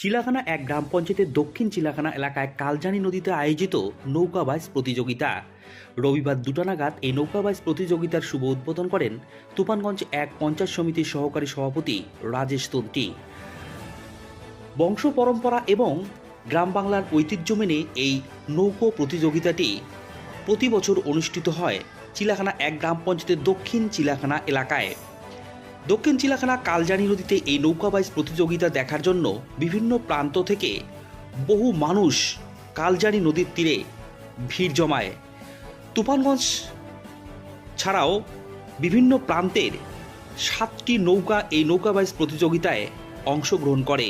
চিলাখানা এক গ্রাম পঞ্চায়েতের দক্ষিণ চিলাখানা এলাকায় কালজানি নদীতে আয়োজিত নৌকা বাইচ প্রতিযোগিতা। রবিবার দুটা নাগাদ এই নৌকা বাইচ প্রতিযোগিতার শুভ উদ্বোধন করেন তুফানগঞ্জ এক পঞ্চায়েত সমিতির সহকারী সভাপতি রাজেশ তন্তি। বংশ পরম্পরা এবং গ্রাম বাংলার ঐতিহ্য মেনে এই নৌকো প্রতিযোগিতাটি প্রতি বছর অনুষ্ঠিত হয় চিলাখানা এক গ্রাম পঞ্চায়েতের দক্ষিণ চিলাখানা এলাকায়। দক্ষিণ চিলাখানা কালজানি নদীতে এই নৌকা বাইচ প্রতিযোগিতা দেখার জন্য বিভিন্ন প্রান্ত থেকে বহু মানুষ কালজানি নদীর তীরে ভিড় জমায়। তুফানগঞ্জ ছাড়াও বিভিন্ন প্রান্তের সাতটি নৌকা এই নৌকা বাইচ প্রতিযোগিতায় অংশগ্রহণ করে।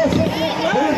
তুফান এক্সপ্রেস এবং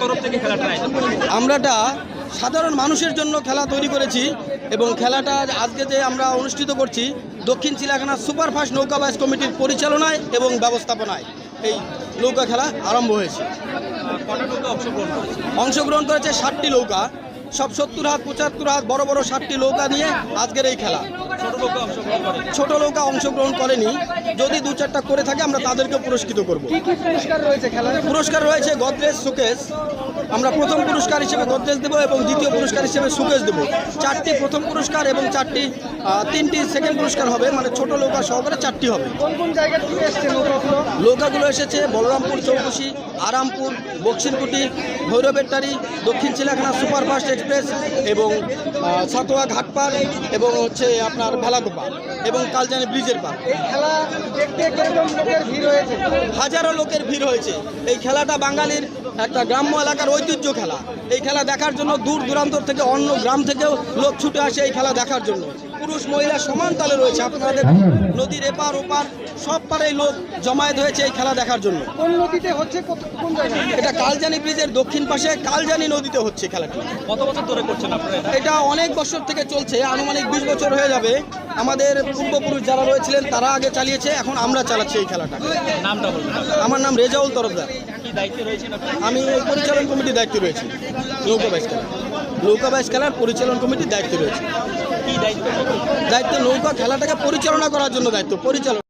তরফ থেকে খেলাটা? আমরাটা সাধারণ মানুষের জন্য খেলা তৈরি করেছি এবং খেলাটা আজকে যে আমরা অনুষ্ঠিত করছি দক্ষিণ চিলাখানা সুপারফাস্ট নৌকা বাইচ কমিটির পরিচালনায় এবং ব্যবস্থাপনায় এই নৌকা খেলা আরম্ভ হয়েছে। অংশগ্রহণ করেছে ষাটটি নৌকা সব সত্তর হাত পঁচাত্তর হাত বড় বড় ষাটটি নৌকা নিয়ে আজকের এই খেলা। ছোট নৌকা অংশগ্রহণ করেনি। যদি দু চারটা করে থাকে আমরা তাদেরকে পুরস্কৃত করব। পুরস্কার রয়েছে গদ্রেজ সুকেশ আমরা প্রথম পুরস্কার হিসেবে গদরেজ দেবো এবং দ্বিতীয় পুরস্কার হিসেবে সুকেশ দেবো। চারটি প্রথম পুরস্কার এবং চারটি তিনটি সেকেন্ড পুরস্কার হবে মানে ছোট নৌকা সহকারে চারটি হবে। কোন কোন জায়গা থেকে এসছে নৌকাগুলো? নৌকাগুলো এসেছে বলরামপুর চৌকুশি আরামপুর বক্সিরকুটি ভৈরবেট্টারি দক্ষিণ চিলাখানা সুপারফাস্ট এক্সপ্রেস এবং সাতোয়া ঘাটপাড় এবং হচ্ছে আপনার ভেলাগোপা এবং কালজানি ব্রিজের পার। খেলা দেখতে লোকের ভিড় হয়েছে? হাজারো লোকের ভিড় হয়েছে। এই খেলাটা বাঙালির একটা গ্রাম্য এলাকার ঐতিহ্য খেলা। এই খেলা দেখার জন্য দূর দূরান্তর থেকে অন্য গ্রাম থেকেও লোক ছুটে আসে এই খেলা দেখার জন্য। পুরুষ মহিলা সমান তালে রয়েছে। আপনাদের নদীর এপার ওপার সব পারেই লোক জমায়েত হয়েছে এই খেলা দেখার জন্য। কোন নদীতে হচ্ছে কোন জায়গায়? এটা কালজানি ব্রিজের দক্ষিণ পাশে কালজানি নদীতে হচ্ছে খেলাটি। কত বছর ধরে করছেন আপনারা এটা? অনেক বছর থেকে চলছে আনুমানিক বিশ বছর হয়ে যাবে। আমাদের পূর্বপুরুষ যারা রয়েছিলেন তারা আগে চালিয়েছে এখন আমরা চালাচ্ছি এই খেলাটা। নামটা বলবেন আমার নাম রেজাউল তরফদার। আমি পরিচালন কমিটির দায়িত্বে রয়েছি। নৌকা বাইশ খেলা নৌকা বাইশ খেলার পরিচালন কমিটির দায়িত্বে রয়েছে। দায়িত্ব নৌকা খেলাটাকে পরিচালনা করার জন্য দায়িত্ব পরিচালনা।